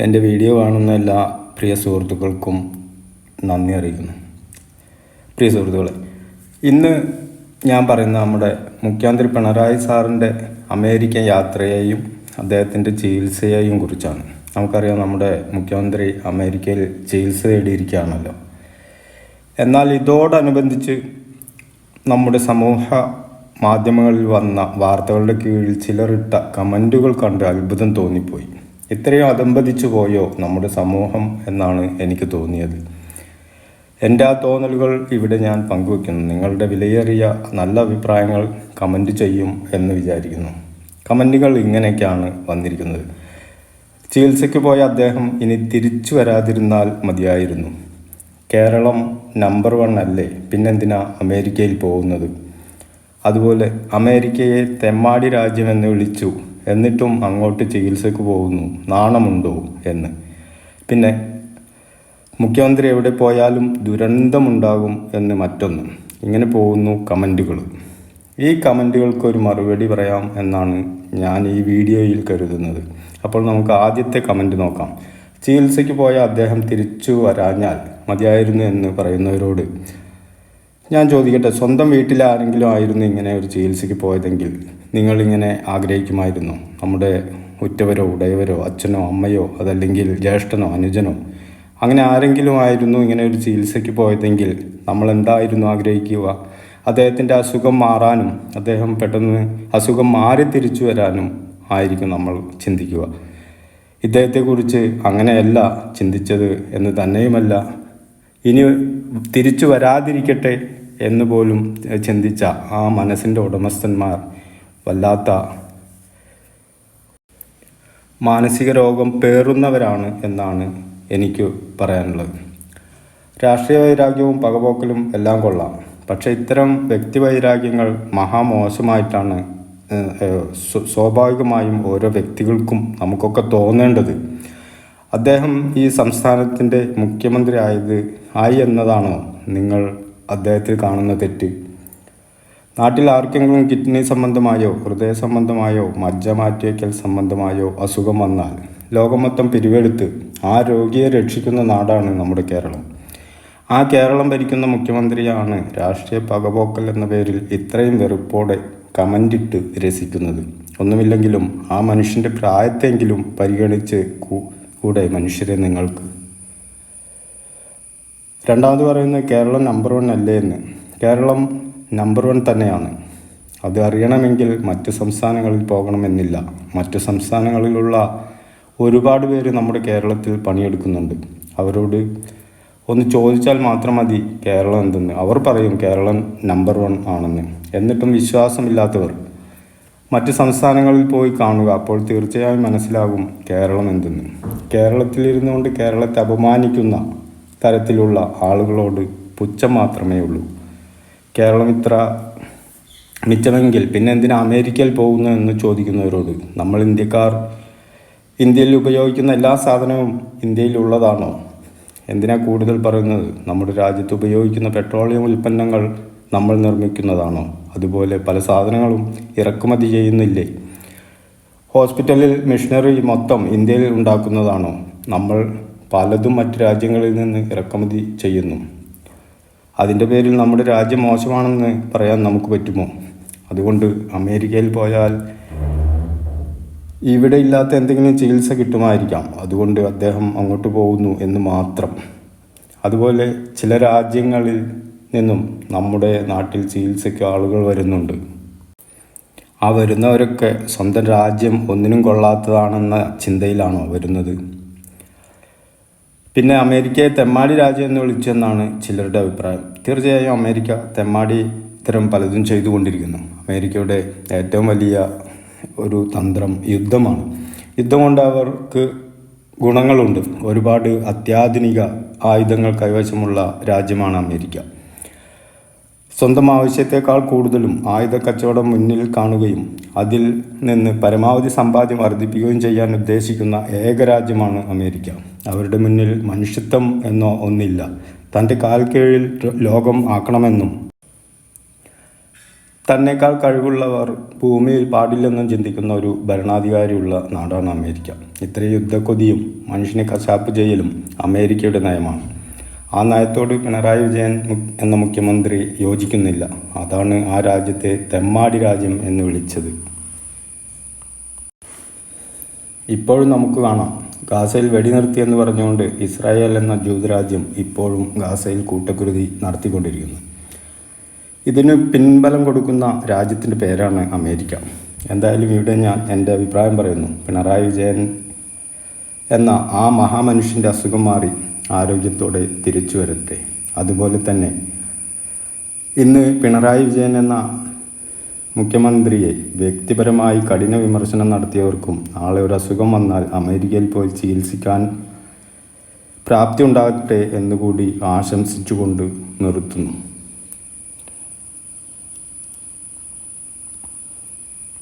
എന്റെ വീഡിയോ കാണുന്ന എല്ലാ പ്രിയ സുഹൃത്തുക്കൾക്കും നന്ദി അറിയിക്കുന്നു. പ്രിയ സുഹൃത്തുക്കളെ ഇന്ന് ഞാൻ പറയുന്ന നമ്മുടെ മുഖ്യമന്ത്രി പിണറായി സാറിന്റെ അമേരിക്കൻ യാത്രയെയും അദ്ദേഹത്തിന്റെ ചികിത്സയെയും കുറിച്ചാണ്. നമുക്കറിയാം നമ്മുടെ മുഖ്യമന്ത്രി അമേരിക്കയിൽ ചികിത്സ തേടിയിരിക്കുകയാണല്ലോ. എന്നാൽ ഇതോടനുബന്ധിച്ച് നമ്മുടെ സമൂഹ മാധ്യമങ്ങളിൽ വന്ന വാർത്തകളുടെ കീഴിൽ ചിലറിട്ട കമന്റുകൾ കണ്ട് അത്ഭുതം തോന്നിപ്പോയി. ഇത്രയും അതമ്പതിച്ചു പോയോ നമ്മുടെ സമൂഹം എന്നാണ് എനിക്ക് തോന്നിയത്. എന്റെ ആ തോന്നലുകൾ ഇവിടെ ഞാൻ പങ്കുവെക്കുന്നു. നിങ്ങളുടെ വിലയേറിയ നല്ല അഭിപ്രായങ്ങൾ കമന്റ് ചെയ്യും എന്ന് വിചാരിക്കുന്നു. കമന്റുകൾ ഇങ്ങനെയൊക്കെയാണ് വന്നിരിക്കുന്നത്. ചികിത്സയ്ക്ക് പോയ അദ്ദേഹം ഇനി തിരിച്ചു വരാതിരുന്നാൽ മതിയായിരുന്നു. കേരളം നമ്പർ വൺ അല്ലേ? പിന്നെന്തിനാ അമേരിക്കയിൽ പോകുന്നത്? അതുപോലെ അമേരിക്കയെ തെമ്മാടി രാജ്യമെന്ന് വിളിച്ചു എന്നിട്ടും അങ്ങോട്ട് ചികിത്സയ്ക്ക് പോകുന്നു. നാണമുണ്ടോ? എന്ന്. പിന്നെ മുഖ്യമന്ത്രി എവിടെ പോയാലും ദുരന്തമുണ്ടാകും എന്ന് മറ്റൊന്ന്. ഇങ്ങനെ പോകുന്നു കമന്റുകൾ ഈ കമന്റുകൾക്ക് ഒരു മറുപടി പറയാം എന്നാണ് ഞാൻ ഈ വീഡിയോയിൽ കരുതുന്നത്. അപ്പോൾ നമുക്ക് ആദ്യത്തെ കമന്റ് നോക്കാം. ചികിത്സയ്ക്ക് പോയ അദ്ദേഹം തിരിച്ചു വരാഞ്ഞാൽ മതിയായിരുന്നു എന്ന് പറയുന്നവരോട് ഞാൻ ചോദിക്കട്ടെ സ്വന്തം വീട്ടിലാരെങ്കിലും ആയിരുന്നു ഇങ്ങനെ ഒരു ചികിത്സയ്ക്ക് പോയതെങ്കിൽ നിങ്ങൾ ഇങ്ങനെ ആഗ്രഹിക്കുമായിരുന്നു? നമ്മുടെ ഉറ്റവരോ ഉടയവരോ അച്ഛനോ അമ്മയോ അതല്ലെങ്കിൽ ജ്യേഷ്ഠനോ അനുജനോ അങ്ങനെ ആരെങ്കിലും ആയിരുന്നു ഇങ്ങനെ ഒരു ചികിത്സയ്ക്ക് പോയതെങ്കിൽ നമ്മൾ എന്തായിരുന്നു ആഗ്രഹിക്കുക? അദ്ദേഹത്തിന്റെ അസുഖം മാറാനും അദ്ദേഹം പെട്ടെന്ന് അസുഖം മാറി തിരിച്ചു വരാനും ആയിരിക്കും നമ്മൾ ചിന്തിക്കുക. ഇദ്ദേഹത്തെക്കുറിച്ച് അങ്ങനെയല്ല ചിന്തിച്ചത് എന്ന് തന്നെയുമല്ല. ഇനി തിരിച്ചു വരാതിരിക്കട്ടെ എന്ന് പോലും ചിന്തിച്ച ആ മനസ്സിന്റെ ഉടമസ്ഥന്മാർ വല്ലാത്ത മാനസിക രോഗം പേറുന്നവരാണ് എന്നാണ് എനിക്ക് പറയാനുള്ളത്. രാഷ്ട്രീയ വൈരാഗ്യവും പകപോക്കലും എല്ലാം കൊള്ളാം. പക്ഷേ ഇത്തരം വ്യക്തി വൈരാഗ്യങ്ങൾ മഹാമോശമായിട്ടാണ് സ്വാഭാവികമായും ഓരോ വ്യക്തികൾക്കും നമുക്കൊക്കെ തോന്നേണ്ടത്. അദ്ദേഹം ഈ സംസ്ഥാനത്തിന്റെ മുഖ്യമന്ത്രി ആയത് ആയി എന്നതാണോ നിങ്ങൾ അദ്ദേഹത്തിൽ കാണുന്ന തെറ്റ്. നാട്ടിൽ ആർക്കെങ്കിലും കിഡ്നി സംബന്ധമായോ ഹൃദയ സംബന്ധമായോ മജ്ജ മാറ്റിവയ്ക്കൽ സംബന്ധമായോ അസുഖം വന്നാൽ ലോകം മൊത്തം പിരിവെടുത്ത് ആ രോഗിയെ രക്ഷിക്കുന്ന നാടാണ് നമ്മുടെ കേരളം. ആ കേരളം ഭരിക്കുന്ന മുഖ്യമന്ത്രിയാണ് രാഷ്ട്രീയ പകപോക്കൽ എന്ന പേരിൽ ഇത്രയും വെറുപ്പോടെ കമന്റിട്ട് രസിക്കുന്നത്. ഒന്നുമില്ലെങ്കിലും ആ മനുഷ്യന്റെ പ്രായത്തെങ്കിലും പരിഗണിച്ച് കൂടെ മനുഷ്യരെ നിങ്ങൾക്ക് രണ്ടാമത് പറയുന്നത് കേരളം നമ്പർ വൺ അല്ലേ എന്ന്. കേരളം നമ്പർ വൺ തന്നെയാണ്. അത് അറിയണമെങ്കിൽ മറ്റു സംസ്ഥാനങ്ങളിൽ പോകണമെന്നില്ല. മറ്റു സംസ്ഥാനങ്ങളിലുള്ള ഒരുപാട് പേര് നമ്മുടെ കേരളത്തിൽ പണിയെടുക്കുന്നുണ്ട്. അവരോട് ഒന്ന് ചോദിച്ചാൽ മാത്രം മതി കേരളം എന്തെന്ന്. അവർ പറയും കേരളം നമ്പർ വൺ ആണെന്ന്. എന്നിട്ടും വിശ്വാസമില്ലാത്തവർ മറ്റ് സംസ്ഥാനങ്ങളിൽ പോയി കാണുക. അപ്പോൾ തീർച്ചയായും മനസ്സിലാകും കേരളം എന്തെന്ന്. കേരളത്തിലിരുന്നുകൊണ്ട് കേരളത്തെ അപമാനിക്കുന്ന തരത്തിലുള്ള ആളുകളോട് പുച്ഛം മാത്രമേ ഉള്ളൂ. കേരളം ഇത്ര മിച്ചമെങ്കിൽ പിന്നെ എന്തിനാ അമേരിക്കയിൽ പോകുന്നു എന്ന് ചോദിക്കുന്നവരോട്? നമ്മൾ ഇന്ത്യക്കാർ ഇന്ത്യയിൽ ഉപയോഗിക്കുന്ന എല്ലാ സാധനവും ഇന്ത്യയിലുള്ളതാണോ എന്തിനാ കൂടുതൽ പറയുന്നത്? നമ്മുടെ രാജ്യത്ത് ഉപയോഗിക്കുന്ന പെട്രോളിയം ഉൽപ്പന്നങ്ങൾ നമ്മൾ നിർമ്മിക്കുന്നതാണോ? അതുപോലെ പല സാധനങ്ങളും ഇറക്കുമതി ചെയ്യുന്നില്ലേ? ഹോസ്പിറ്റലിൽ മിഷനറി മൊത്തം ഇന്ത്യയിൽ ഉണ്ടാക്കുന്നതാണോ? നമ്മൾ പലതും മറ്റു രാജ്യങ്ങളിൽ നിന്ന് ഇറക്കുമതി ചെയ്യുന്നു. അതിന്റെ പേരിൽ നമ്മുടെ രാജ്യം മോശമാണെന്ന് പറയാൻ നമുക്ക് പറ്റുമോ? അതുകൊണ്ട് അമേരിക്കയിൽ പോയാൽ ഇവിടെ ഇല്ലാത്ത എന്തെങ്കിലും ചികിത്സ കിട്ടുമായിരിക്കാം. അതുകൊണ്ട് അദ്ദേഹം അങ്ങോട്ട് പോകുന്നു എന്ന് മാത്രം. അതുപോലെ ചില രാജ്യങ്ങളിൽ നിന്നും നമ്മുടെ നാട്ടിൽ ചികിത്സയ്ക്ക് ആളുകൾ വരുന്നുണ്ട്. ആ വരുന്നവരൊക്കെ സ്വന്തം രാജ്യം ഒന്നിനും കൊള്ളാത്തതാണെന്ന ചിന്തയിലാണോ വരുന്നത്? പിന്നെ അമേരിക്കയെ തെമ്മാടി രാജ്യം എന്ന് വിളിച്ചെന്നാണ് ചിലരുടെ അഭിപ്രായം. തീർച്ചയായും അമേരിക്ക തെമ്മാടി ഇത്തരം പലതും ചെയ്തുകൊണ്ടിരിക്കുന്നു. അമേരിക്കയുടെ ഏറ്റവും വലിയ ഒരു തന്ത്രം യുദ്ധമാണ്. യുദ്ധം കൊണ്ട് അവർക്ക് ഗുണങ്ങളുണ്ട്. ഒരുപാട് അത്യാധുനിക ആയുധങ്ങൾ കൈവശമുള്ള രാജ്യമാണ് അമേരിക്ക. സ്വന്തം ആവശ്യത്തെക്കാൾ കൂടുതലും ആയുധ കച്ചവടം മുന്നിൽ കാണുകയും അതിൽ നിന്ന് പരമാവധി സമ്പാദ്യം വർദ്ധിപ്പിക്കുകയും ചെയ്യാൻ ഉദ്ദേശിക്കുന്ന ഏക രാജ്യമാണ് അമേരിക്ക. അവരുടെ മുന്നിൽ മനുഷ്യത്വം എന്നോ ഒന്നില്ല. തന്റെ കാൽ കീഴിൽ ലോകം ആക്കണമെന്നും. തന്നേക്കാൾ കഴിവുള്ളവർ ഭൂമിയിൽ പാടില്ലെന്നും ചിന്തിക്കുന്ന ഒരു ഭരണാധികാരിയുള്ള നാടാണ് അമേരിക്ക. ഇത്രയും യുദ്ധക്കൊതിയും മനുഷ്യനെ കശാപ്പ് ചെയ്യലും അമേരിക്കയുടെ നയമാണ്. ആ നയത്തോട് പിണറായി വിജയൻ എന്ന മുഖ്യമന്ത്രി യോജിക്കുന്നില്ല. അതാണ് ആ രാജ്യത്തെ തെമ്മാടി രാജ്യം എന്ന് വിളിച്ചത്. ഇപ്പോഴും നമുക്ക് കാണാം. ഗാസയിൽ വെടിനിർത്തിയെന്ന് പറഞ്ഞുകൊണ്ട് ഇസ്രായേൽ എന്ന ജൂതരാജ്യം ഇപ്പോഴും ഗാസയിൽ കൂട്ടക്കുരുതി നടത്തിക്കൊണ്ടിരിക്കുന്നു. ഇതിന് പിൻബലം കൊടുക്കുന്ന രാജ്യത്തിന്റെ പേരാണ് അമേരിക്ക. എന്തായാലും ഇവിടെ ഞാൻ എന്റെ അഭിപ്രായം പറയുന്നു. പിണറായി വിജയൻ എന്ന ആ മഹാമനുഷ്യന്റെ അസുഖം മാറി ആരോഗ്യത്തോടെ തിരിച്ചു വരട്ടെ. അതുപോലെ തന്നെ ഇന്ന് പിണറായി വിജയൻ എന്ന മുഖ്യമന്ത്രിയെ വ്യക്തിപരമായി കഠിന വിമർശനം നടത്തിയവർക്കും നാളെ ഒരു അസുഖം വന്നാൽ അമേരിക്കയിൽ പോയി ചികിത്സിക്കാൻ പ്രാപ്തി ഉണ്ടാകട്ടെ എന്നുകൂടി ആശംസിച്ചുകൊണ്ട് നിർത്തുന്നു.